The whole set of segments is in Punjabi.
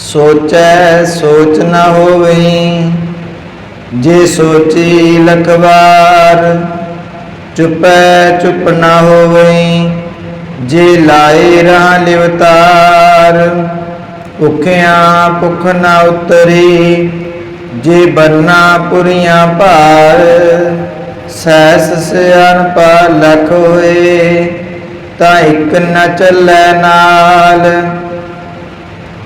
ਸੋਚੈ, ਸੋਚ ਨਾ ਹੋਵਈ ਜੇ ਸੋਚੀ ਲਖਵਾਰ, ਚੁਪੈ, ਚੁਪ ਨਾ ਹੋਵਈ ਜੇ ਲਾਏ ਰਾਂ ਲਿਵਤਾਰ, ਭੁਖਿਆ ਭੁਖ ਨਾ ਉਤਰੀ। ਜੇ ਬੰਨਾ ਪੁਰੀਆਂ ਭਾਰ ਸੈਸ ਸਿਆਨ ਪਾ ਲਖ ਹੋਏ, ਤਾਂ ਇੱਕ ਨ ਚੱਲੈ ਨਾਲ।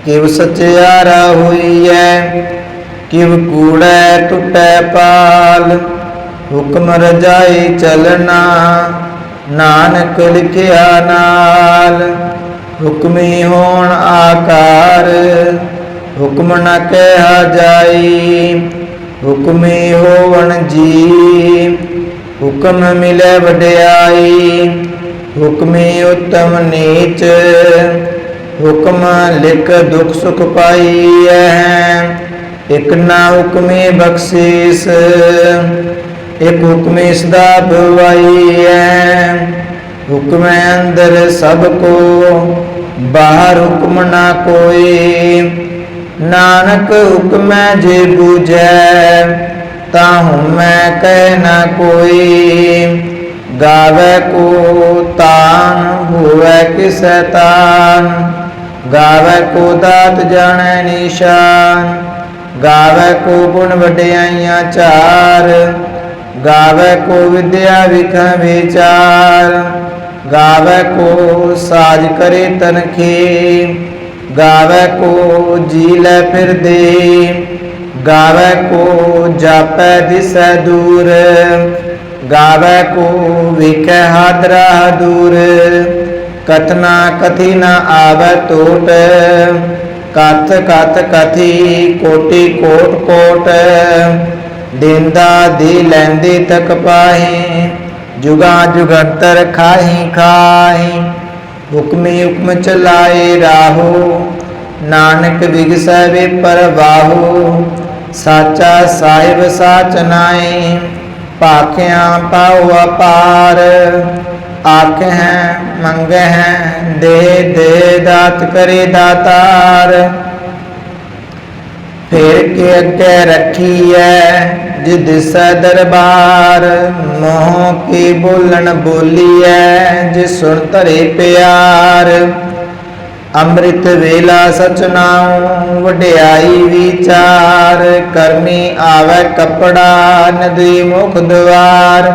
ਕਿਵ ਸਚਿਆਰਾ ਹੋਈਐ, ਕਿਵ ਕੂੜੈ ਟੁੱਟੈ ਪਾਲ। ਹੁਕਮ ਰਜਾਈ ਚਲਣਾ, ਨਾਨਕ ਲਿਖਿਆ ਨਾਲ। ਹੁਕਮੀ ਹੋਣ ਆਕਾਰ, ਹੁਕਮ ਨਾ ਕਹਿਆ ਜਾਈ। ਹੁਕਮੀ ਹੋਵਣ ਜੀ ਹੁਕਮ ਮਿਲੇ ਵਡਿਆਈ। ਹੁਕਮੀ ਉਤਮ ਨੀਚ ਹੁਕਮ ਲਿਖ ਦੁਖ ਸੁਖ ਪਾਈਐ। ਇਕ ਨਾ ਹੁਕਮੇ ਬਖਸ਼ੀਸ, ਇਕ ਹੁਕਮੇ ਸਦਾ ਬਵਾਈਐ ਹੁਕਮੈ ਅੰਦਰ ਸਭ ਕੋ, ਬਾਹਰ ਹੁਕਮ ਨਾ ਕੋਈ। ਨਾਨਕ ਹੁਕਮੈ ਜੇ ਬੂਝੈ, ਤਾ ਹਉਮੈ ਕਹਿ ਨਾ ਕੋਈ। ਗਾਵੇ ਕੋ ਤਾਨ, ਹੋਵੇ ਕਿਸੈ ਤਾਨ। ਗਾਵੇ ਕੋ ਦਾਤ ਜਾਣੈ ਨਿਸ਼ਾਨ, ਗਾਵੇ ਕੋ ਗੁਣ ਵਡਿਆਈਆਂ ਚਾਰ, ਗਾਵੇ ਕੋ ਵਿਦਿਆ ਵਿਖੈ ਵਿਚਾਰ, ਗਾਵੇ ਕੋ ਸਾਜ ਕਰੇ ਤਨਖੇ, ਗਾਵੇ ਕੋ ਜੀ ਲੈ ਫਿਰਦੇ ਗਾਵੇ ਕੋ ਜਾਪੈ ਦਿਸੈ ਦੂਰ, ਗਾਵੇ ਕੋ ਵੇਖੈ ਹਾਦਰਾ ਦੂਰ ਕਥਨਾ ਕਥੀ ਨ ਆਵੈ ਟੋਟ ਕਥ ਕਥ ਕਥੀ ਕੋਟੀ ਕੋਟ ਕੋਟ, ਦੇਂਦਾ ਦੇ ਲੈਂਦੇ ਤਕ ਪਾਹੇ, ਜੁਗਾ ਜੁਗੰਤਰ ਖਾਹੀ ਖਾਹੀ, ਹੁਕਮੇ ਹੁਕਮ ਚਲਾਏ ਰਾਹੋ, ਨਾਨਕ ਵਿਗਸੈ ਵੇ ਪਰਵਾਹੋ, ਸਾਚਾ ਸਾਹਿਬ ਸਾਚ ਨਾਏ ਭਾਖਿਆਂ ਪਾਉ ਅਪਾਰ ਆਖੈ ਮੰਗਹਿ ਦੇ ਦੇ ਦਾਤ ਕਰੇ ਦਾਤਾਰ। ਫੇਰ ਕੇ ਅੱਗੇ ਰੱਖੀਐ ਜਿਦ ਸੈ ਦਰਬਾਰ। ਮੋਹ ਕੀ ਬੋਲਣ ਬੋਲੀਐ ਜਿ ਸੁਣ ਧਰੇ ਪਿਆਰ। ਅੰਮ੍ਰਿਤ ਵੇਲਾ ਸਚਨਾਉ ਵਡਿਆਈ ਵਿਚਾਰ। ਕਰਮੀ ਆਵੇ ਕਪੜਾ, ਨਦੀ ਮੁਖ ਦਵਾਰ।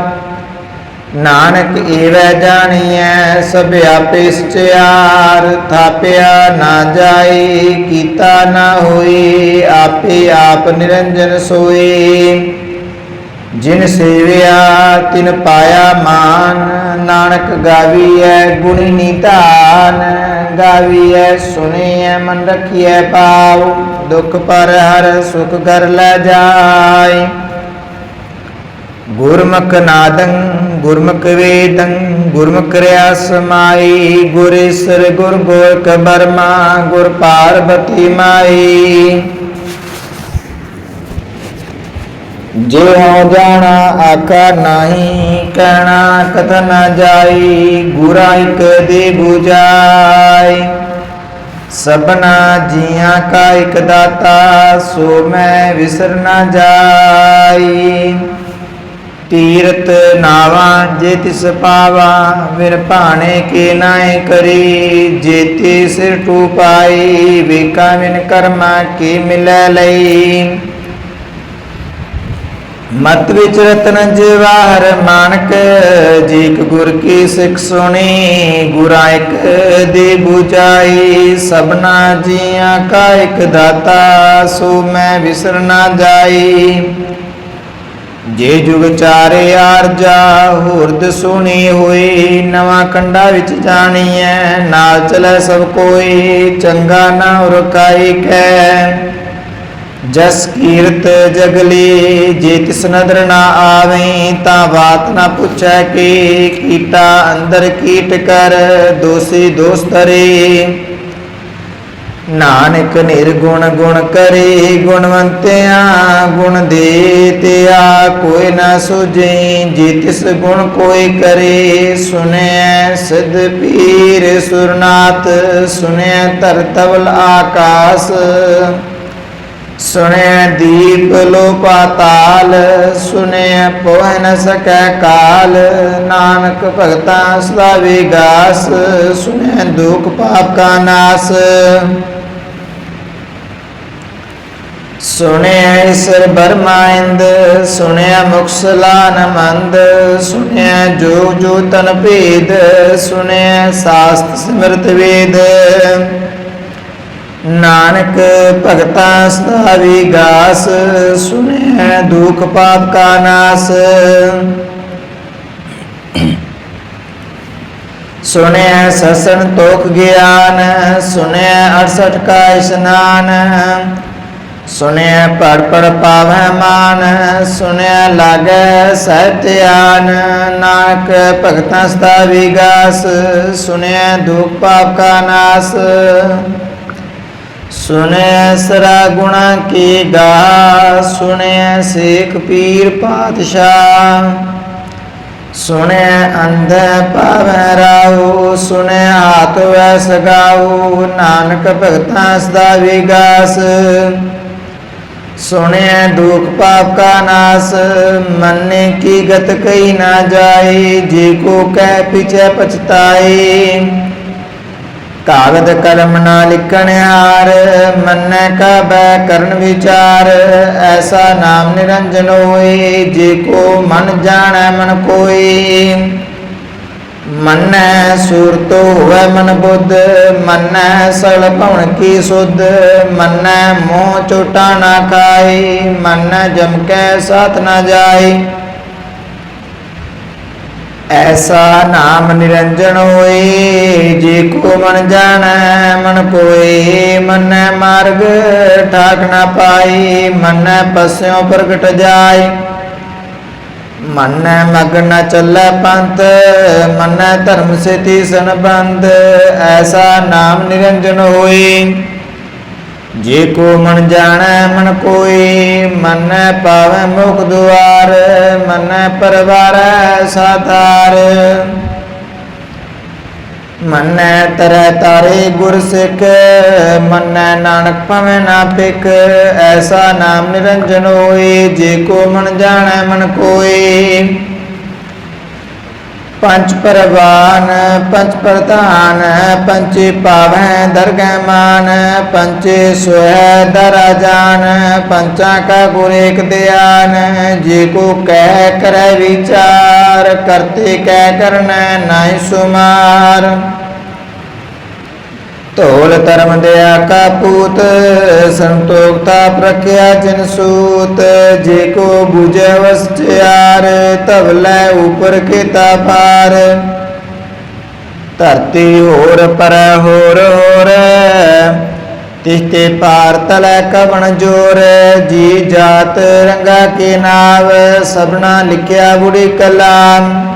ਨਾਨਕ ਏਵੈ ਜਾਣੀਐ, ਸਭ ਆਪੇ ਸਚਿਆਰ, ਥਾਪਿਆ ਨਾ ਜਾਏ, ਕੀਤਾ ਨਾ ਹੋਏ, ਆਪੇ ਆਪ ਨਿਰੰਜਨ ਸੋਏ। ਜਿਨ ਸੇਵਿਆ, ਤਿਨ ਪਾਇਆ ਮਾਨ, ਨਾਨਕ ਗਾਵੀਐ ਗੁਣੀ ਨੀਤਾਨ ਗਾਵੀਐ ਸੁਣੀਐ ਮਨ ਰਖੀਐ ਪਾਉ ਦੁਖ ਪਰ ਹਰ ਸੁਖ ਕਰ ਲੈ ਜਾਏ। ਗੁਰਮੁਖ ਨਾਦੰ ਗੁਰਮੁਖ ਵੇਦੰ ਗੁਰਮੁਖ ਰਿਆ ਸਮਾਈ ਗੁਰ ਈਸਰ, ਗੁਰ ਗੋਰਖ ਬਰਮਾ ਗੁਰ ਪਾਰਬਤੀ ਮਾਈ। ਜੇ ਹੋ ਜਾਣਾ ਆਕਾ ਨਹੀਂ, ਕਹਿਣਾ ਕਥ ਨ ਜਾਈ, ਗੁਰਾ ਇਕ ਦੇ 부ਜਾਈ ਸਭਨਾ ਜੀਆਂ ਕਾ ਇਕ ਦਾਤਾ, ਸੋ ਮੈਂ ਵਿਸਰ ਨ ਜਾਈ। ਤੀਰਤ ਨਾਵਾ ਜੇ ਤਿਸ ਪਾਵਾ ਵਿਰ ਭਾਣੇ ਕੇ ਨਾਏ ਕਰੀ। ਜੇਤੀ ਸਿਰ ਟੂਪਾਈ ਵੇਕਾ ਵਿਨ ਕਰਮਾ ਕੀ ਮਿਲੈ ਲਈ। ਮਤ ਵਿੱਚ ਰਤਨ ਜਵਾਹਰ ਮਾਨਕ ਜੀਕ ਗੁਰ ਕੀ ਸਿੱਖ ਸੁਣੀ, ਗੁਰਾਂ ਇੱਕ ਦੀ 부ਚਾਈ ਸਭਨਾ ਜੀਆਂ ਕਾ ਇੱਕ ਦਾਤਾ, ਸੋ ਮੈਂ ਵਿਸਰ ਨਾ ਜਾਈ। ਜੇ ਜੁਗ ਚਾਰੇ ਆਰਜਾ ਹੁਰਦ ਸੁਣੀ ਹੋਈ ਨਵਾਂ ਕੰਡਾ ਵਿੱਚ ਜਾਣੀਐ, ਨਾਲ ਚਲੇ ਸਭ ਕੋਈ ਚੰਗਾ ਨਾ ਉਰਕਾਈ ਕੈ। ਜਸ ਕੀਰਤ ਜਗਲੀ ਜੇ ਤਿਸ ਨਦਰ ਨਾ ਆਵੇ, ਤਾਂ ਬਾਤ ਨਾ ਪੁੱਛੈ ਕਿ, ਕੀਟਾ ਅੰਦਰ ਕੀਟ ਕਰ, ਦੋਸੀ ਦੋਸਤਰੇ ਨਾਨਕ ਨਿਰਗੁਣ ਗੁਣ ਕਰੇ ਗੁਣਵੰਤਿਆ, ਗੁਣ ਦੇ ਕੋਈ ਨਾ ਸੁਝੇ ਜੇ ਤਿਸ ਗੁਣ ਕੋਈ ਕਰੇ। ਸੁਨਿਐ ਸਿਧ ਪੀਰ ਸੁਰਨਾਥ, ਸੁਨਿਐ ਧਰ ਤਵਲ ਆਕਾਸ। ਸੁਣਿਆ ਦੀਪ ਲੋ ਪਾਤਾਲ ਸੁਣਿਆ ਪੋਹ ਨ ਸਕੈ ਕਾਲ। ਨਾਨਕ ਭਗਤਾਂ ਸਦਾ ਵਿਗਾਸ ਸੁਣਿਆ ਦੁਖ ਪਾਪ ਕਾ ਨਾਸ। ਸੁਣਿਆ ਈਸ਼ਰ ਬਰਮਾਇੰਦ ਸੁਣਿਆ ਮੁਕਸਲਾਨ ਮੰਦ, ਸੁਣਿਆ ਜੋ ਜੋ ਤਨ ਭੇਦ, ਸੁਣਿਆ ਸਾਸਤ ਸਿਮਰਤ ਵੇਦ। ਨਾਨਕ ਭਗਤਾਂ ਸਦਾ ਵਿਗਾਸ, ਸੁਣਿਆ ਦੁਖ ਪਾਪ ਕਾ ਨਾਸ। ਸੁਣਿਆ ਸਸਣ ਤੋਖ ਗਿਆਨ, ਸੁਣਿਆ 68 ਕਾ ਇਸ਼ਨਾਨ। ਸੁਣਿਆ ਪੜ ਪੜ ਪਾਵੈ ਮਾਨ, ਸੁਣਿਆ ਲਾਗੈ ਸਤਿਆਨ ਨਾਨਕ ਭਗਤਾਂ ਸਦਾ ਵਿਗਾਸ, ਸੁਣਿਆ ਦੁਖ ਪਾਪ ਕਾ ਨਾਸ। ਸੁਣਿਆ ਸਰਾ ਗੁਣਾ ਕੀ ਗਾ ਸੁਣਿਆ ਸੇਖ ਪੀਰ ਪਾਤਸ਼ਾਹ। ਸੁਣਿਆ ਅੰਧ ਪਾਵੈ ਰਾਉ ਸੁਣਿਆ ਹਾਥ ਵੈ ਸਗਾਉ ਨਾਨਕ ਭਗਤਾਂ ਸਦਾ ਵਿਗਾਸ। ਸੁਣਿਆ ਦੁਖ ਪਾਪ ਕਾ ਨਾਸ, ਮੰਨੇ ਕੀ ਗਤ ਕਈ ਨਾ ਜਾਏ, ਜੇ ਕੋ ਕਹਿ ਪਿਛੇ ਪਛਤਾਏ। ਕਾਗਦ ਕਲਮ ਨਾ ਲਿਖਣ ਹਾਰ, ਮੰਨੈ ਕਾ ਬੈ ਕਰਨ ਵਿਚਾਰ, ਐਸਾ ਨਾਮ ਨਿਰੰਜਨ ਹੋਏ, ਜੇ ਕੋ ਮਨ ਜਾਣੈ ਮਨ ਕੋਈ ਮੰਨੈ ਸੂਰਤ ਹੋਵੇ ਮਨ ਬੁੱਧ, ਮੰਨੈ ਸਗਲ ਭਵਨ ਕੀ ਸੁਧ, ਮੰਨੈ ਮੋਹ ਚੋਟਾ ਨਾ ਖਾਈ ਮੰਨੈ ਜਮ ਕੈ ਸਾਥ ਨਾ ਜਾਈ ਐਸਾ ਨਾਮ ਨਿਰੰਜਨ ਹੋਏ, ਜੇ ਕੋ ਮਨ ਜਾਣੈ, ਮਨ ਕੋਏ, ਮੰਨੈ ਮਾਰਗ ਠਾਕ ਨਾ ਪਾਈ ਮੰਨੈ ਪਸਿਓ ਪ੍ਰਗਟ ਜਾਏ। ਮੰਨੈ ਮਗਨ ਚੱਲੈ ਪੰਥ, ਮਨੈ ਧਰਮ ਸੇਤੀ ਸੰਬੰਧ, ਐਸਾ ਨਾਮ ਨਿਰੰਜਨ ਹੋਏ ਜੇ ਕੋ ਮਨ ਜਾਣੈ, ਮਨ ਕੋਈ, ਮਨੈ ਪਾਵੈ ਮੁਖ ਦੁਆਰ, ਮਨੈ ਪਰਵਾਰੈ ਸਾਧਾਰ। ਮੰਨੈ ਤਰੈ ਤਾਰੇ ਗੁਰ ਸਿੱਖ, ਮੰਨੈ ਨਾਨਕ ਭਵੈ ਨਾ ਪਿਕ ਐਸਾ ਨਾਮ ਨਿਰੰਜਨ ਹੋਏ, ਜੇ ਕੋ ਮਨ ਜਾਣੈ ਮਨ ਕੋਈ ਪੰਜ ਪਰਵਾਨ ਪੰਜ ਪ੍ਰਧਾਨ ਪੰਚੇ ਪਾਵੈ ਦਰਗਹਿ ਮਾਨ ਪੰਚੇ ਸੋਹਿ ਦਰਾ ਜਾਨ, ਪੰਚਾਂ ਕਾ ਗੁਰ ਏਕ ਦਿਆਨ ਜੇ ਕੋ ਕਹਿ ਕਰੈ ਵਿਚਾਰ, ਕਰਤੇ ਕਹਿ ਕਰਨਾ ਨਾਹੀ ਸੁਮਾਰ। ਧੋਲ ਧਰਮ ਦਿਆ ਕਾ ਪੂਤ, ਸੰਤੋਖਤਾ ਪ੍ਰਖਿਆ ਜਿਨ ਸੂਤ। ਜੇ ਕੋ 부ਜੈ ਵਸਚਿਆਰ ਧਵਲੇ ਉਪਰ ਕੀਤਾ ਪਾਰ ਧਰਤੀ ਹੋਰ ਪਰ ਹੋਰ ਹੋਰ ਤਿਸਤੇ ਪਾਰ ਤਲੈ ਕਵਣ ਜੋਰ। ਜੀ ਜਾਤ ਰੰਗਾ ਕੇ ਨਾਵ, ਸਭਨਾ ਲਿਖਿਆ ਬੁੜੀ ਕਲਾਮ।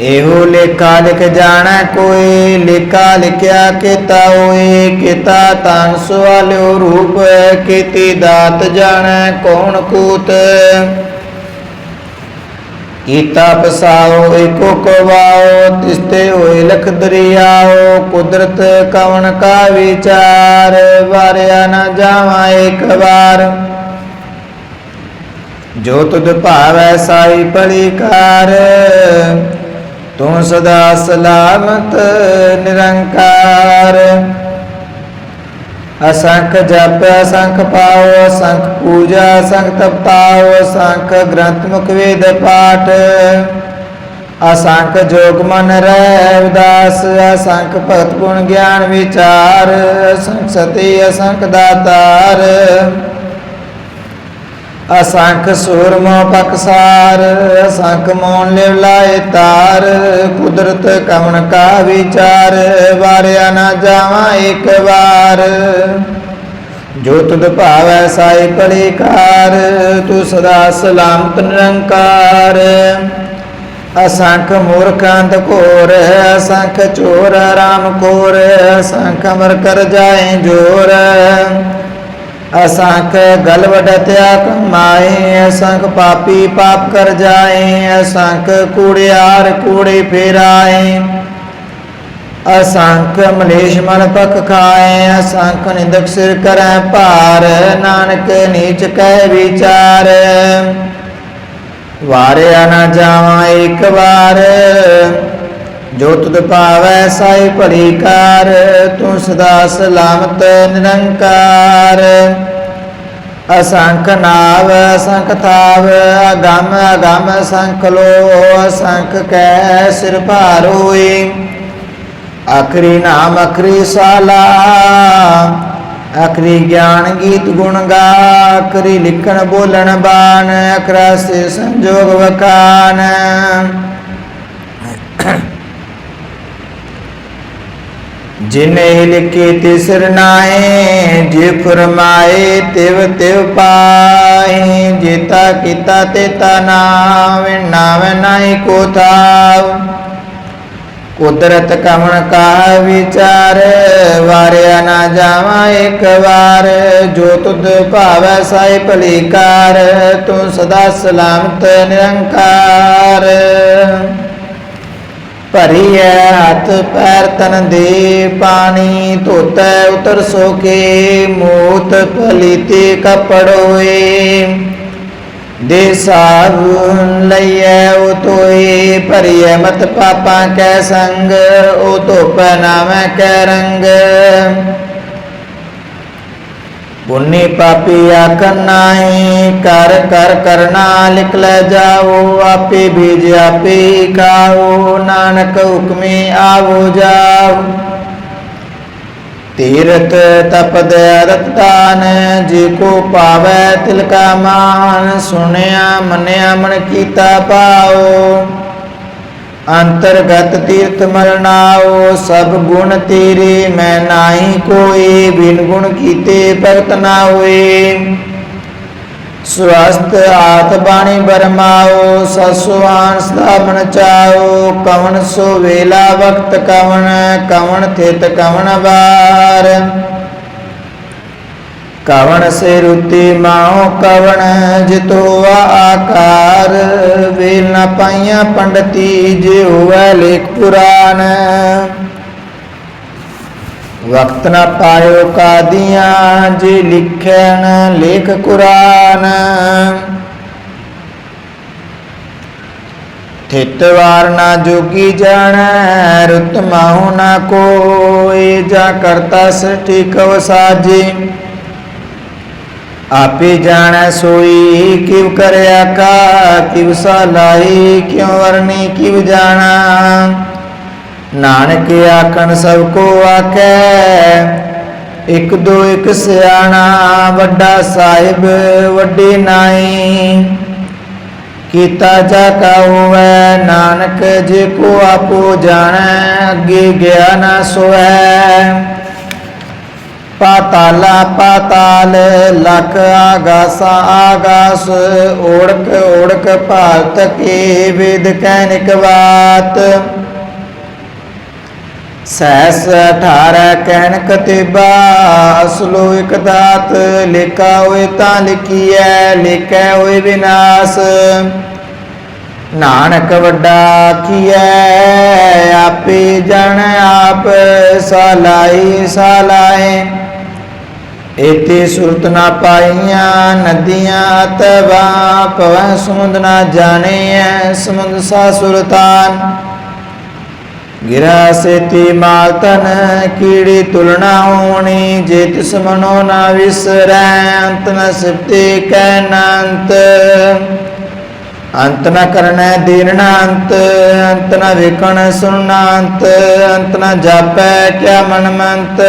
ਇਹੋ ਲੇਖਾ ਲਿਖ ਜਾਣੈ ਕੋਈ ਲੇਖਾ ਲਿਖਿਆ ਕੀਤਾ ਹੋਏ, ਕੀਤਾ ਤਨ ਸਵਾਲਿਓ ਰੂਪ ਕੀਤੀ ਦਾਤ ਜਾਣੈ ਕੌਣ ਕੂਤ। ਕੀਤਾ ਪਸਾਓ, ਏਕੋ ਕਵਾਓ ਤਿਸਤੇ ਹੋਏ ਲਖ ਦਰਿਆਓ, ਕੁਦਰਤ ਕਵਣ ਕਾ ਵਿਚਾਰ, ਵਾਰਿਆ ਨਾ ਜਾਵਾਂ ਇੱਕ ਵਾਰ। ਜੋ ਤੁਧ ਭਾਵੈ ਸਾਈ ਭਲੀ ਕਾਰ ਤੂੰ ਸਦਾ ਸਲਾਮਤ, ਨਿਰੰਕਾਰ। ਅਸੰਖ ਜਪ, ਅਸੰਖ ਪਾਉ ਅਸੰਖ ਪੂਜਾ, ਅਸੰਖ ਤਪਤਾਉ ਅਸੰਖ ਗ੍ਰੰਥ ਮੁਖ ਵੇਦ ਪਾਠ। ਅਸੰਖ ਜੋਗ ਮਨ ਰਹਿ ਉਦਾਸ, ਅਸੰਖ ਭਗਤ ਗੁਣ ਗਿਆਨ ਵਿਚਾਰ, ਅਸੰਖ ਸਤੀ, ਅਸੰਖ ਦਾਤਾਰ। ਅਸੰਖ ਸੂਰਮੋ ਪਕਸਾਰ ਅਸੰਖ ਮੋਨ ਲਿਵ ਲਾਏ ਤਾਰ, ਕੁਦਰਤ ਕਵਣ ਕਾ ਵਿਚਾਰ, ਵਾਰਿਆ ਨਾ ਜਾਵਾਂ ਇੱਕ ਵਾਰ। ਜੋ ਤੁਧ ਭਾਵੈ ਸਾਈ ਪੜੀਕਾਰ ਤੂੰ ਸਦਾ ਸਲਾਮਤ ਨਿਰੰਕਾਰ। ਅਸੰਖ ਮੂਰਖਾਂਤ ਘੋਰ, ਅਸੰਖ ਚੋਰ ਰਾਮ ਕੋਰ ਅਸੰਖ ਅਮਰ ਕਰ ਜਾਏ ਜੋਰ। ਅਸੰਖ ਗਲ ਵਡਤਿਆ ਕਮਾਏ ਅਸੰਖ ਪਾਪੀ ਪਾਪ ਕਰ ਜਾਏ, ਅਸੰਖ ਕੂੜਿਆਰ ਕੂੜੇ ਫੇਰਾਏ। ਅਸੰਖ ਮਲੇਸ਼ ਮਨ ਪਖ ਖਾਏ, ਅਸੰਖ ਨਿੰਦਕ ਸਿਰ ਕਰੈ ਭਾਰ, ਨਾਨਕ ਨੀਚ ਕਹਿ ਵਿਚਾਰ। ਵਾਰਿਆ ਨਾ ਜਾਵਾਂ ਇੱਕ ਵਾਰ ਜੋ ਤੁਧ ਭਾਵੈ ਸਾਈ ਭਲੀ ਕਾਰ, ਤੂੰ ਸਦਾ ਸਲਾਮਤ ਨਿਰੰਕਾਰ। ਅਸੰਖ ਨਾਵ, ਅਸੰਖ ਥਾਵ, ਅਗੰਮ ਅਗੰਮ ਅਸੰਖ ਲੋ ਅਸੰਖ ਕੈ ਸਿਰ ਭਾਰ ਹੋਈ ਆਖਰੀ ਨਾਮ, ਅਖਰੀ ਸਾਲਾ ਆਖਰੀ ਗਿਆਨ ਗੀਤ ਗੁਣ ਗਾ ਆਖਰੀ ਲਿਖਣ ਬੋਲਣ ਬਾਣ, ਅਖਰਾ ਸੇ ਸੰਜੋਗ ਵਕਾਨ ਜਿਨੇ ਲਿਖੀ ਤਿਸਰ ਨਾਏ ਜੇ ਫਰਮਾਏ ਤਿਵ ਤਿਵ ਪਾਏ ਜੀਤਾ ਕੀਤਾ ਤੇਤਾ ਨਾਮ ਨਾਮ ਨਾਹੀ ਕੋ ਥਾਵ। ਕੁਦਰਤ ਕਵਣ ਕਾ ਵਿਚਾਰ, ਵਾਰਿਆ ਨਾ ਜਾਵਾਂ ਇੱਕ ਵਾਰ। ਜੋ ਤੁਧ ਭਾਵੈ ਸਾਈ ਭਲੀ ਕਾਰ ਤੂੰ ਸਦਾ ਸਲਾਮਤ ਨਿਰੰਕਾਰ। ਭਰੀਐ ਹੱਥ ਪੈਰ ਤਨ ਦੇ ਪਾਣੀ, ਧੋਤੈ ਉਤਰ ਸੋਕੇ, ਮੋਤ ਪਲੀਤੇ ਕਪੜੋਏ ਦੇ ਸਾਬੁਨ ਲਈਐ ਉਹ ਤੋਏ ਭਰੀਐ ਮਤ ਪਾਪਾਂ ਕੈ ਸੰਗ, ਉਹ ਧੋਪ ਨਾਮੈ ਕੈ ਰੰਗ। ਪੁੰਨੀ ਪਾਪੀ ਆਕਨਾਈ ਕਰ ਕਰ ਕਰਨਾ ਲਿਖ ਲੈ ਜਾਓ, ਆਪੇ ਬੀਜ ਆਪੇ ਕਾਓ ਨਾਨਕ ਹੁਕਮੇ ਆਵੋ ਜਾਓ। ਤੀਰਤ ਤਪਦ ਅਰਤ ਦਾਨ, ਜੇ ਕੋ ਪਾਵੈ ਤਿਲ ਕਾ ਮਾਨ, ਸੁਣਿਆ ਮੰਨਿਆ ਮਨ ਕੀਤਾ ਪਾਓ ਅੰਤਰਗਤ ਤੀਰਥ ਮਰਨਾਓ, ਸਭ ਗੁਣ ਤੇਰੇ, ਮੈਂ ਨਾਹੀ ਕੋਈ ਬਿਨ ਗੁਣ ਕੀਤੇ ਭਗਤ ਨਾ ਹੋਏ। ਸਵਸਤ ਆਤ ਬਾਣੀ ਬਰਮਾਓ ਸਸੁਆਨ ਸਦਾ ਮਨ ਚਾਓ, ਕਵਣ ਸੋ ਵੇਲਾ ਵਕਤ ਕਵਣ ਕਵਣ ਥਿਤ ਕਵਣ ਵਾਰ। ਕਵਣ ਸੇ ਰੁਤੀ ਮਾਉ ਕਵਣ, ਜਿਤੋ ਆਕਾਰ। ਵੇਲ ਨਾ ਪਾਈਆਂ ਪੰਡਤੀ ਜੇ ਹੋਵੇ ਲੇਖ ਪੁਰਾਨ ਵਕਤ ਨਾ ਪਾਇਓ ਕਾਦੀਆਂ, ਜੇ ਲਿਖਣ ਲੇਖ ਕੁਰਾਨ। ਥਿਤ ਵਾਰ ਨਾ ਜੋਗੀ ਜਾਣੈ, ਰੁਤ ਮਾਹੁ ਨਾ ਕੋਇ ਜਾ ਕਰਤਾ ਸ੍ਰਿਸ਼ਟੀ ਸਾਜੇ ਆਪੇ ਜਾਣੈ ਸੋਈ ਕਿਵ ਕਰਿਆ ਕਾ, ਕਿਵ ਸਲਾਈ ਕਿਉ ਵਰਨੀ ਕਿਵ ਜਾਣਾ। ਨਾਨਕ ਆਖਣ ਸਭ ਕੋ ਆਖੈ, ਇਕ ਦੋ ਇਕ ਸਿਆਣਾ, ਵੱਡਾ ਸਾਹਿਬ, ਵੱਡੇ ਨਾਈ। ਕੀਤਾ ਜਾ ਕਾ ਨਾਨਕ, ਜੇ ਕੋ ਆਪੋ ਜਾਣੈ, ਅੱਗੇ ਗਿਆ ਨਾ ਸੋਐ ਪਾਤਾਲਾ ਪਾਤਾਲ, ਲਖ ਆਗਾਸਾ ਆਗਾਸ, ਓੜਕ ਓੜਕ ਭਾਰਤ ਕੇ ਵੇਦ ਕੈਨਿਕ ਬਾਤ। ਸੈਸ 18 ਕਹਿਣ ਕਤੇਬਾ ਅਸਲੋ ਇਕ ਦਾਤ, ਲਿਖਾ ਹੋਏ ਤਾਂ ਲਿਖੀਐ, ਲਿਖੈ ਹੋਏ ਵਿਨਾਸ਼। ਨਾਨਕ ਵੱਡਾ ਕੀਐ ਆਪੇ ਜਣ ਆਪ ਸਲਾਈ ਸਲਾਏ ਇਤੇ ਸੁਰਤ ਨਾ ਪਾਈਆਂ, ਨਦੀਆਂ ਤਵਾ ਪਵੈ ਸਮੁੰਦ ਨਾ ਜਾਣੀਐ, ਸਮੁੰਦ ਸਾ ਸੁਲਤਾਨ ਗਿਰਾ ਸੇਤੀ ਮਾਲ ਕੀੜੀ ਤੁਲਨਾ ਹੋਣੀ, ਜੇ ਤਿਸ ਮਨੋ ਨਾ ਵਿਸਰੈ, ਅੰਤ ਨ ਸਿਫਤੇ ਕੈ ਨੰਤ। ਅੰਤ ਨ ਕਰਨੈ ਦੀਨਣਾ ਅੰਤ ਅੰਤ ਨ ਵੇਖਣ ਸੁਣਨਾ ਅੰਤ ਅੰਤ ਨ ਜਾਪੈ ਕਿਆ ਮਨ ਮੰਤ।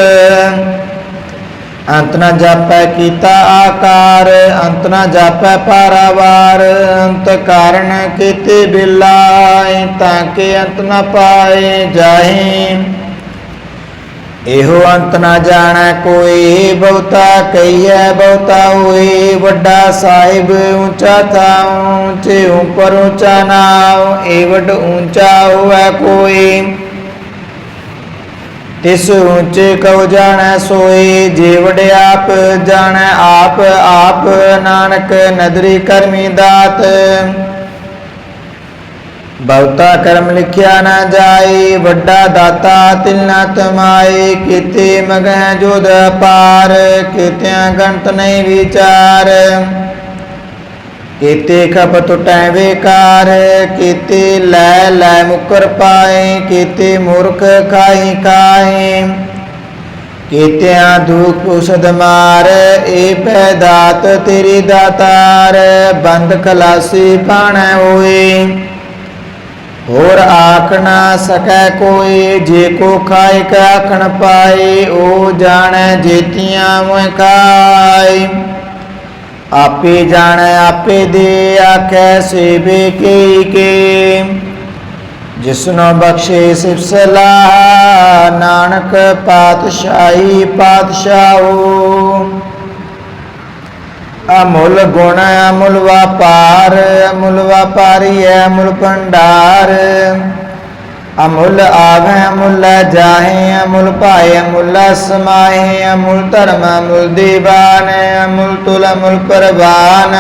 ਅੰਤ ਨ ਜਾਪੈ ਕੀਤਾ ਆਕਾਰ, ਅੰਤ ਨ ਜਾਪੈ ਪਾਰਾਵਾਰ, ਅੰਤ ਕਾਰਨ ਕੀਤੇ ਬਿਲਾਇ ਤਾਂ ਕਿ ਅੰਤ ਨ ਪਾਏ ਜਾਹੇ। ਇਹੋ ਅੰਤ ਨਾ ਜਾਣੈ ਕੋਈ, ਬਹੁਤਾ ਕਹੀਐ, ਬਹੁਤਾ ਹੋਏ, ਵੱਡਾ ਸਾਹਿਬ ਉੱਚਾ ਥਾਉ ਉੱਚੇ ਉਪਰ ਉੱਚਾ ਨਾਉ ਏ ਉੱਚਾ ਹੋਵੇ ਕੋਈ। ਤਿਸ ਉੱਚੇ ਕਉ ਜਾਣੈ ਸੋਈ ਜੇ ਵਡ ਆਪ ਜਾਣੈ, ਆਪ ਆਪ ਨਾਨਕ ਨਦਰੀ ਕਰਮੀ ਦਾਤ। ਬਹੁਤਾ ਕਰਮ ਲਿਖਿਆ ਨਾ ਜਾਏ, ਵੱਡਾ ਦਾਤਾ ਤਿਲ ਨਾ ਤਮਾਏ, ਕੀਤੇ ਮਗਹਿ ਜੋਦ ਪਾਰ ਕੀਤਿਆਂ ਗਣਤ ਨਹੀਂ ਵਿਚਾਰ। ਕੀਤੇ ਖਪ ਟੁਟੈ ਵੇਕਾਰ ਕੀਤੇ ਲੈ ਲੈ ਮੁਕਰ ਪਾਏ, ਕੀਤੇ ਮੂਰਖ ਖਾਈ ਕਾਏ ਕੀਤਿਆਂ ਦੁਖ ਉਸਦ ਮਾਰ, ਏ ਪੈ ਦਾਤ ਤੇਰੀ ਦਾਤਾਰ, ਬੰਦ ਖਲਾਸੀ ਪਾਣੈ ਹੋਏ। ਹੋਰ ਆਖ ਨਾ ਸਕੈ ਕੋਈ ਜੇ ਕੋ ਖਾਇ ਕਾ ਪਾਏ, ਉਹ ਜਾਣੈ ਜੇਤੀਆਂ ਮੋਇ ਖਾਈ ਆਪੇ ਜਾਣ, ਆਪੇ ਦੇ ਆਖੈ, ਸੇਵੇ ਕੀ। ਕੇ ਜਿਸਨੋ ਬਖਸ਼ੇ ਸਿਫ ਸਲਾਹ, ਨਾਨਕ ਪਾਤਸ਼ਾਹੀ ਪਾਤਸ਼ਾਹੋ। ਅਮੁੱਲ ਗੁਣ, ਅਮੁੱਲ ਵਪਾਰ, ਅਮੁੱਲ ਵਪਾਰੀ ਹੈ ਅਮੁੱਲ ਭੰਡਾਰ। ਅਮੁੱਲ ਆਵੈ ਅਮੁੱਲ ਜਾਹੇ ਅਮੁੱਲ ਭਾਏ ਅਮੁੱਲ ਸਮਾਏ ਅਮੁੱਲ ਧਰਮ ਅਮੁੱਲ ਦੀਵਾਨ ਅਮੁੱਲ ਤੁਲ ਅਮੁੱਲ ਪਰਵਾਨ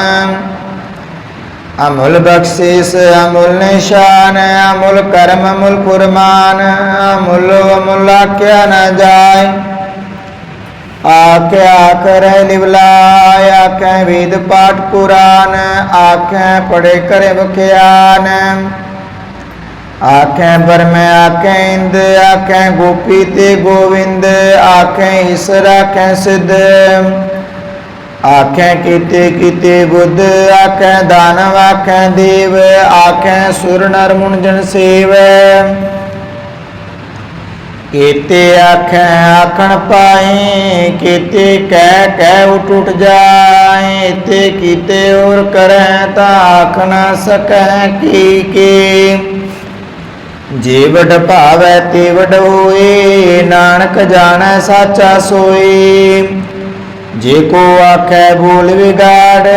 ਅਮੁੱਲ ਬਖਸ਼ਿਸ ਅਮੁੱਲ ਨਿਸ਼ਾਨ ਅਮੁੱਲ ਕਰਮ ਅਮੁੱਲ ਕੁਰਮਾਨ ਅਮੁੱਲ ਅਮੁੱਲ ਆਖਿਆ ਨਾ ਜਾਏ ਆਖਿਆ ਕਰੈ ਲਿਵਲਾਇ ਆਖੈ ਵੇਦ ਪਾਠ ਪੁਰਾਨ ਆਖੈ ਪੜੇ ਕਰੇ ਬਖਿਆਨ ਆਖੈ ਬਰਮੈ ਆਖੈ ਇੰਦ ਆਖੈ ਗੋਪੀ ਤੇ ਗੋਵਿੰਦ ਆਖੈ ਈਸਰ ਆਖੈ ਸਿਧ ਆਖੈ ਕੀਤੇ ਕੀਤੇ ਬੁੱਧ ਆਖੈ ਦਾਨਵ ਆਖੈ ਦੇਵ ਆਖੈ ਸੁਰ ਨਰ ਮੁਨ ਜਨ ਸੇਵ ਕੀਤੇ ਆਖੈ ਆਖਣ ਪਾਏ ਕੀਤੇ ਕਹਿ ਕਹਿ ਉਟ ਉਟ ਜਾਏ ਤੇ ਕੀਤੇ ਔਰ ਕਰੈ ਤਾਂ ਆਖ ਨਾ ਸਕੈ ਕੀ ਕੀ ਜੇ ਵਡ ਭਾਵੈ ਤੇ ਵਡ ਹੋਏ, ਨਾਨਕ ਜਾਣੈ ਸਾਚਾ ਸੋਏ। ਜੇ ਕੋ ਆਖੈ ਬੋਲ ਵਿਗਾੜ,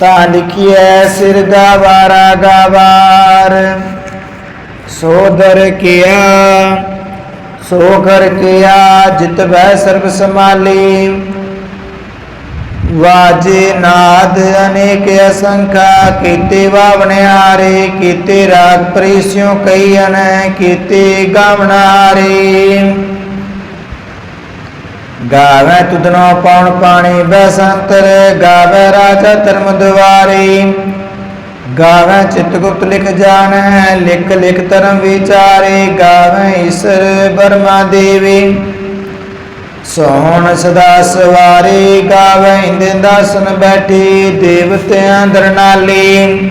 ਤਾਂ ਲਿਖਿਐ ਸਿਰ ਗਾਵਾਰਾ। ਗਾਵਾਰ ਸੋਦਰ ਕੀਆ, ਸੋ ਕਰ ਕੀਆ, ਜਿਤ ਬੈ ਸਰਬ ਸਮਾਲੀ ਵਾਜੇ ਨਾਦ ਅਨੇਕ ਅਸੰਖਾ, ਕੀਤੇ ਵਾਵਣਿਆਰੇ ਕੀਤੇ ਰਾਗ ਪ੍ਰੀਸਿਓ ਕਈ ਅਨ ਕੀਤੇ ਗਾਵਣਾਰੇ ਗਾਵੇ ਤੁਧਨੋ ਪਉਣ ਪਾਣੀ ਬੈਸੰਤਰ, ਗਾਵੇ ਰਾਜਾ ਧਰਮ ਦੁਆਰੇ। ਗਾਵੇ ਚਿਤਗੁਪਤ ਲਿਖ ਜਾਣੈ, ਲਿਖ ਲਿਖ ਧਰਮ ਵਿਚਾਰੇ, ਗਾਵੇ ਈਸ਼ਰ ਬਰਮਾ ਦੇਵੀ। ਸੋਹਣ ਸਦਾ ਸਵਾਰੀ ਗਾਵੇ, ਇੰਦੇ ਦਾਸਨ ਬੈਠੀ ਦੇਵਤਿਆਂ ਦਰਨਾਲੀ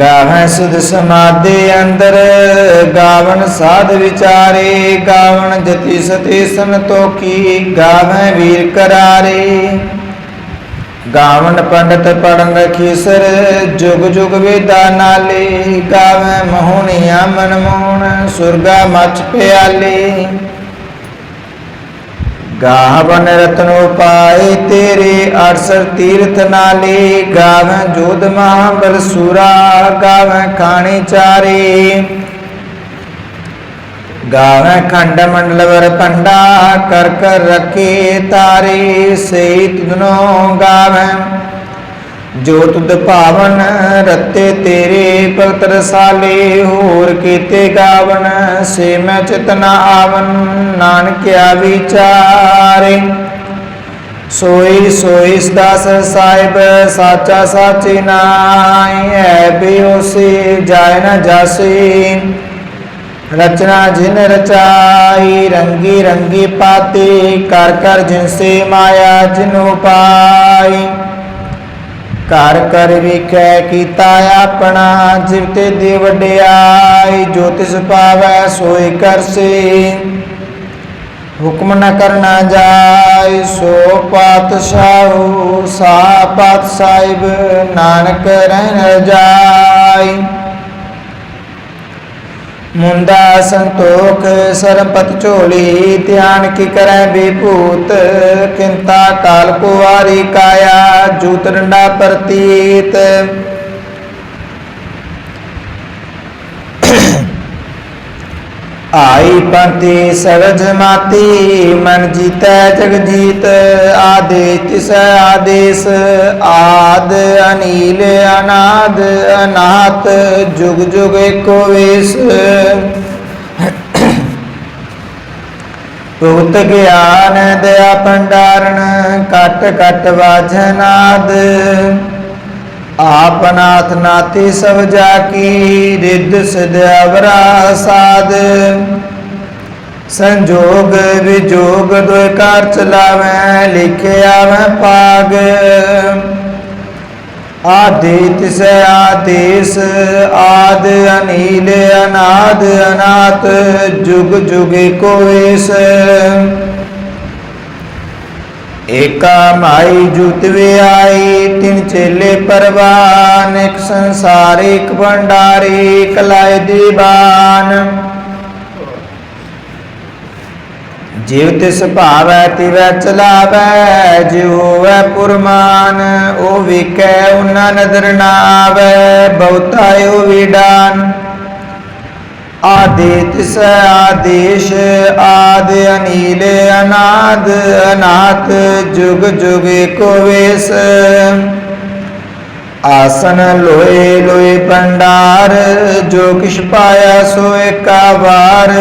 ਗਾਵੈ ਸੁਧ ਸਮਾਦੇ ਅੰਦਰ, ਗਾਵਨ ਸਾਧ ਵਿਚਾਰੇ, ਗਾਵਨ ਜਤੀ ਸਤੀ ਸੰਤੋਖੀ, ਗਾਵੈ ਵੀਰ ਕਰਾਰੇ। ਗਾਵਨ ਪੰਡਤ ਪੜਨ ਰਖੀਸਰ ਜੁਗ ਜੁਗ ਵੇਦਾ ਨਾਲੇ। ਗਾਵੈ ਮੋਹਣੀਆਂ ਮਨ ਮੋਹਣ ਸੁਰਗਾ ਮਚ ਪਿਆਲੇ। ਗਾਵਨ ਰਤਨ ਉਪਾਏ ਤੇਰੇ ਅਰਸਰ ਤੀਰਥ ਨਾਲੇ, ਗਾਵੈ ਜੋਧ ਮਹਾਬਲ ਸੂਰਾ, ਗਾਵੈ ਖਾਣੀ ਚਾਰੇ। ਗਾਵੈ ਖੰਡ ਮੰਡਲ ਵਰ ਪੰਡਾ ਕਰ ਕਰ ਰਖੇ ਤਾਰੇ ਸੇ ਤੁਧਨੋ ਗਾਵ ਜੋ ਤੁਧ ਭਾਵਨ ਰਤੇ ਤੇਰੇ ਭਗਤ ਰਸਾਲੇ ਹੋਰ ਕੀਤੇ ਗਾਵਨ ਸੇ ਮੈਂ ਚਿਤਨਾ ਆਵਨ ਨਾਨਕਿਆ ਵਿਚਾਰੇ। ਸੋਈ ਸੋਈ ਸਦਾਸ ਸਾਹਿਬ, ਸਾਚਾ ਸਾਚੀ ਨਾਈ ਹੈ ਬਿਓਸੀ ਜਾਇ ਨ ਜਾਸੀ। ਰਚਨਾ ਜਿਨ ਰਚਾਈ, ਰੰਗੀ ਰੰਗੀ ਪਾਤੀ, ਕਰ ਕਰ ਜਿਨਸੇ ਮਾਇਆ ਜਿਨੋ ਪਾਈ। ਘਰ ਕਰ ਵਿਖੈ ਕੀਤਾ ਆਪਣਾ, ਜਿਵ ਤੇ ਦੀ ਵਡਿਆਈ, ਜੋ ਤਿਸ ਪਾਵੈ ਸੋਈ ਕਰਸੇ ਹੁਕਮ ਨ ਕਰਨਾ ਜਾਏ ਸੋ ਪਾਤਸ਼ਾਹੂ, ਸਾ ਪਾਤ ਸਾਹਿਬ ਨਾਨਕ ਰਹਿਣ ਜਾਈ ਮੁੰਦਾ ਸੰਤੋਖ ਸਰਪਤ ਝੋਲੀ, ਧਿਆਨ ਕੀ ਕਰੈ ਬੇਭੂਤ ਕਿੰਤਾ ਕਾਲ ਕੋ ਕਾਇਆ, ਜੂਤ ਡੰਡਾ ਪ੍ਰਤੀਤ। ਆਈ ਪੰਤੀ ਸਗਜ ਮਾਤੀ, ਮਨ ਜੀਤੈ ਜਗ ਜੀਤ ਆਦੇ ਤਿਸ ਆਦੇਸ, ਆਦ ਅਨੀਲ ਅਨਾਦ ਅਨਾਤ ਜੁਗ ਜੁਗ ਏਕੋ ਵੇਸ। ਭਗਤ ਗਿਆਨ ਦਇਆ ਭੰਡਾਰਨ, ਕਟ ਕਟ ਵਾਜਨਾਦ। ਆਪਨਾਥ ਨਾਤੀ ਸਭ ਜਾ ਕੀ, ਰਿੱਧ ਸਿਧ ਅਵਰਾ ਸਾਧ। ਸੰਜੋਗ ਵਿਜੋਗ ਦੋਇ ਕਾਰ ਚਲਾਵੈ ਲਿਖਿਆ ਮੈਂ ਪਾਗ। ਆਦੇ ਤਿਸ ਆਦੇਸ, ਆਦ ਅਨੀਲ ਅਨਾਦ ਅਨਾਤ, ਜੁਗ ਜੁਗ ਕੋ ਏਕਾ ਮਾਈ ਜੁਤ ਆਈ ਤਿਨ ਚੇਲੇ ਪਰਵਾਨ, ਇੱਕ ਸੰਸਾਰ, ਇੱਕ ਭੰਡਾਰੀ ਕਲਾਇ ਦੀਵਾਨ ਜਿਵ ਤਿਸ ਭਾਵੈ, ਤਿਵੈ ਚਲਾਵੈ, ਜਿਉ ਹੋਵੈ ਪੁਰਮਾਨ, ਉਹ ਵਿਕੈ ਉਨਾ ਨਦਰ ਨਾਵੈ, ਬਹੁਤਾ ਓ ਵਿਡਾਨ। ਆਦੇ ਤਿਸ ਆਦੇਸ਼ ਆਦ ਅਨੀਲ, ਅਨਾਦ, ਅਨਾਥ, ਜੁਗ ਜੁਗ ਕੋ ਵੇਸ। ਆਸਨ ਲੋਏ ਲੋਏ ਭੰਡਾਰ, ਜੋ ਕਿਛ ਪਾਇਆ ਸੋ ਏਕਾ ਵਾਰ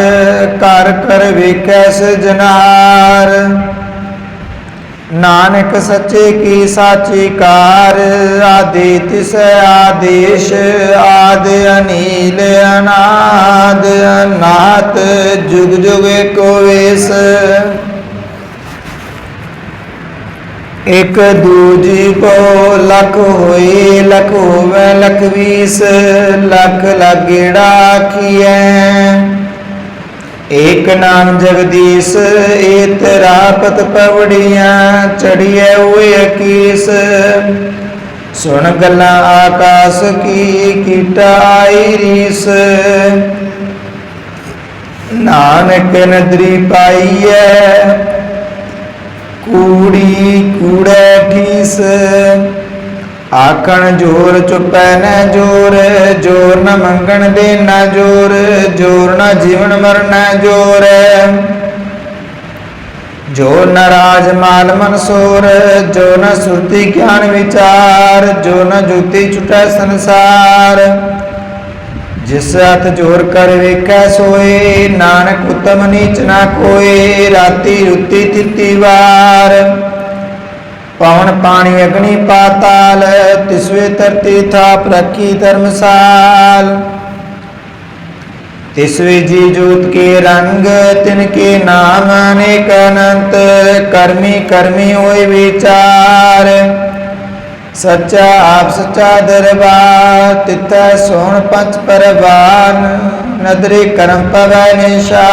ਕਰ ਕਰ ਵੇਖੈ ਸਜਨਾਰ ਨਾਨਕ ਸੱਚੇ ਕੀ ਸਾਚੀ ਕਾਰ ਆਦੇ ਤਿਸ ਆਦੇਸ਼, ਆਦ ਅਨੀਲ ਅਨਾਦ ਅਨਾਤ ਜੁਗ ਜੁਗ ਏਕੋ ਵੇਸ। ਇਕ ਦੂਜੀ ਕੋ ਲਖ ਹੋਏ, ਲਖ ਹੋਵੇ ਲਖ ਵੀਸ, ਲਖ ਲਾਗੇੜਾ ਕੀਐ ਏਕ ਨਾਮ ਜਗਦੀਸ਼ ਏ ਤੇਰਾ ਪਵੜੀਆਂ ਚੜੀਐ ਹੋਏ ਅਕੀਸ। ਸੁਣ ਗੱਲਾਂ ਆਕਾਸ ਕੀ, ਕੀਟਾ ਆਈ ਰੀਸ। ਨਾਨਕ ਨਦਰੀ ਪਾਈਐ, ਕੂੜੀ ਕੂੜੇ ਠੀਸ ਆਖਣ ਜੋਰ ਚੁਪੈ ਨ ਜੋਰ ਜੋਰ ਨ ਮੰਗਣ ਦੇ ਨ ਜੋਰ ਜੋਰ ਨ ਜੀਵਨ ਮਰਨ ਜੋਰ। ਜੋ ਨ ਰਾਜ ਮਾਲ ਮਨਸੂਰ ਜੋ ਨ ਸੁਰਤੀ ਗਿਆਨ ਵਿਚਾਰ ਜੋ ਨ ਜੁਤੀ ਛੁਟੈ ਸੰਸਾਰ। ਜਿਸ ਹੱਥ ਜੋਰ ਕਰ ਵੇਖੈ ਸੋਏ, ਨਾਨਕ ਉਤਮ ਨੀਚ ਨਾ ਕੋਏ, ਰਾਤੀ ਰੁੱਤੀ ਤਿੱਤੀ ਵਾਰ। ਪਵਨ ਪਾਣੀ ਅਗਨੀ ਪਾਤਾਲ, ਤਿਸਵੇ ਧਰਤੀ ਥਾਪ ਰੱਖੀ ਧਰਮਸਾਲ। ਤਿਸਵੇ ਜੀ ਜੋਤ ਕੇ ਰੰਗ, ਤਿਨ ਕੇ ਨਾਮ ਅਨੇਕ ਅਨੰਤ, ਕਰਮੀ ਕਰਮੀ ਹੋਏ ਵਿਚਾਰ। ਸੱਚਾ ਆਪ ਸੱਚਾ ਦਰਬਾਰ ਤਿਤੈ ਸੋਣ ਪੰਚ ਪਰਵਾਨ, ਨਦਰੇ ਕਰਮ ਪਵੈ ਨਿਸ਼ਾ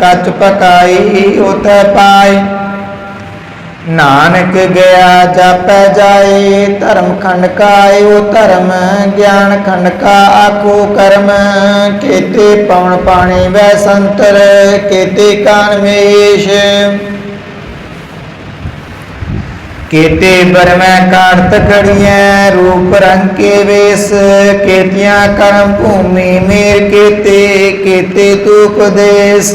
ਕੱਚ ਪਕਾਈ ਉਤੈ ਪਾਈ ਨਾਨਕ ਗਿਆ ਜਾਪੈ ਜਾਏ, ਧਰਮ ਖੰਡ ਕਾਏ ਧਰਮ ਗਿਆਨ ਖੰਡ ਕਾ ਆਖੋ ਕਰਮ। ਕੇਤੇ ਪਵਨ ਪਾਣੀ ਵੈ ਸੰਤਰ, ਕੇਤੇ ਕਾਨ ਮੇਸ਼। ਕੇਤੇ ਬਰਮੈ ਕਾਰਤ ਕੜੀਐ ਰੂਪ ਰੰਗ ਕੇ ਵੇਸ। ਕੇਤੀਆਂ ਕਰਮ ਭੂਮੀ ਮੇਰ ਕੇਤੇ ਕੇਤੇ ਤੂਪ ਦੇਸ।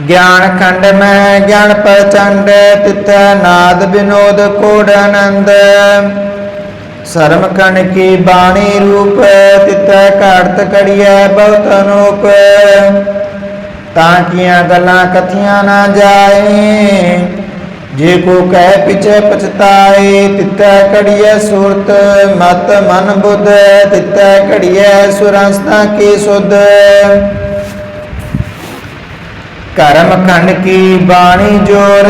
ਗਿਆਨ ਖੰਡ ਮੈਂ, ਗਿਆਨ ਪ੍ਰਚੰਡ ਤਿਤੈ ਨਾਦ ਬਿਨੋਦ ਕੋੜ ਆਨੰਦ। ਸਰਮ ਕਣ ਕੀ ਬਾਣੀ ਰੂਪ ਤਿਤੈ ਘੜਤ ਕੜੀਐ ਬਹੁਤ ਅਨੂਪ। ਤਾਂ ਕੀਆਂ ਗੱਲਾਂ ਕਥੀਆਂ ਨਾ ਜਾਏ, ਜੇ ਕੋ ਕਹਿ ਪਿਛੇ ਪਛਤਾਏ ਤਿਤੈ ਕੜੀਐ ਸੁਰਤ, ਮਤ ਮਨ ਬੁੱਧ ਤਿਤੈ ਕੜੀਐ ਸੁਰੰਸਤਾ ਕੀ ਸੁਧ। ਕਰਮ ਖੰਡ ਕੀ ਬਾਣੀ ਜੋਰ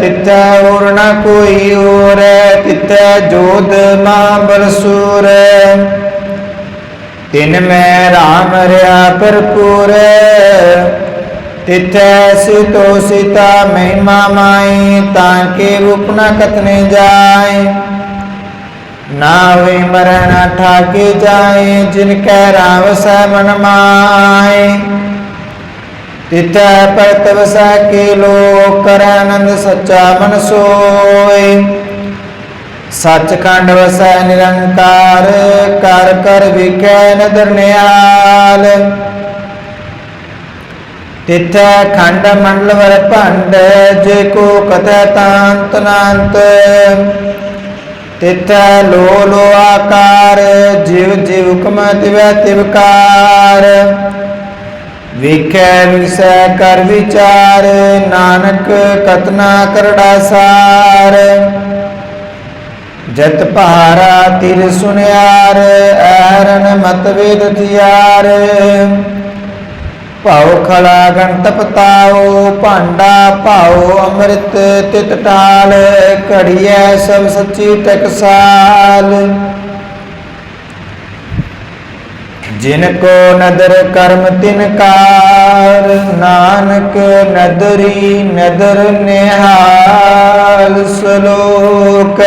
ਤਿਤੈ ਹੋਰ ਨਾ ਕੋਈ ਹੋਰ ਤਿਤੈ ਜੋਧ ਮਾਂ ਬਲਸੂਰ ਤਿਨ ਮੈਂ ਰਾਮ ਰਿਆ ਭਰਪੂਰ ਤਿਥੈ ਸਿਤੋ ਸਿਤਾ ਮਹਿਮਾ ਮਾਈ, ਤਾਂ ਕੇ ਉਪਨਾ ਕਤਨੇ ਜਾਏ। ਨਾ ਵੇ ਮਰਨ ਠਾਕੇ ਜਾਏ, ਜਿਨ ਕੈ ਰਾਮ ਸੈ ਮਨ ਮਾਏ। ਤਿਤੈ ਭਗਤ ਵਸੈ ਕੇ ਲੋ ਕਰੈ ਆਨੰਦ ਸੱਚਾ ਮਨ ਸੋਏ। ਸੱਚਖੰਡ ਵਸੈ ਨਿਰੰਕਾਰ, ਕਰ ਕਰ ਵਿਖੈ ਨਦਰ ਨਿਆਲ ਤਿਥੈ ਖੰਡ ਮੰਡਲ ਵਰ ਭੰਡ, ਜੇ ਕੋ ਕਥੈ ਤਾਂਤ ਨਾੰਤ ਤਿਥੈ ਲੋ ਲੋ ਆਕਾਰ, ਜਿਵ ਜਿਵ ਹੁਕਮ ਤਿਵੈ ਤਿਵਕਾਰ ਵੇਖੈ ਵਿਸੈ ਕਰ ਵਿਚਾਰ, ਨਾਨਕ ਕਤਨਾ ਕਰੜਾ ਸਾਰ। ਜਤ ਪਹਾਰਾ ਤਿਰ ਸੁਨਿਆਰ, ਐਰਨ ਮਤ ਵੇਦ ਥਿਆਰ ਭਾਉ ਖਲਾ ਗੰਤ ਪਤਾਓ ਭਾਂਡਾ ਭਾਉ ਅੰਮ੍ਰਿਤ ਤਿਤ ਟਾਲ, ਘੜੀਐ ਸਭ ਸੱਚੀ ਟਕਸਾਲ। ਜਿਨ ਕੋ ਨਦਰ ਕਰਮ ਤਿਨ ਕਾਰ, ਨਾਨਕ ਨਦਰੀ ਨਦਰ ਨਿਹਾਲ ਸ਼ਲੋਕ।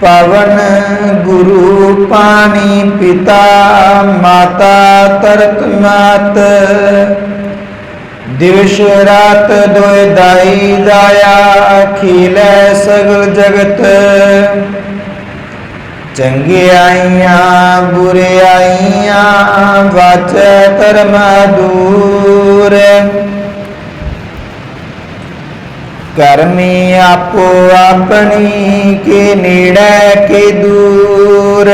ਪਵਨ ਗੁਰੂ ਪਾਣੀ ਪਿਤਾ, ਮਾਤਾ ਤਰਤ ਮਾਤ। ਦਿਵਸ ਰਾਤ ਦੋਇ ਦਾਈ ਦਾਇਆ ਖੀਲੇ ਸਗਲ ਜਗਤ। ਚੰਗਿਆਈਆਂ, ਬੁਰਿਆਈਆਂ ਵਾਚੈ ਧਰਮ ਦੂਰ। ਕਰਮੀ ਆਪੋ ਆਪਣੀ ਕੇ ਨੇੜੇ, ਕੇ ਦੂਰ।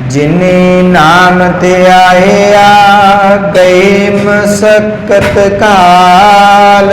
ਜਿਨੇ ਨਾਮ ਤੇ ਆਇਆ ਆ, ਗਏ ਮਸਕਤ ਕਾਲ।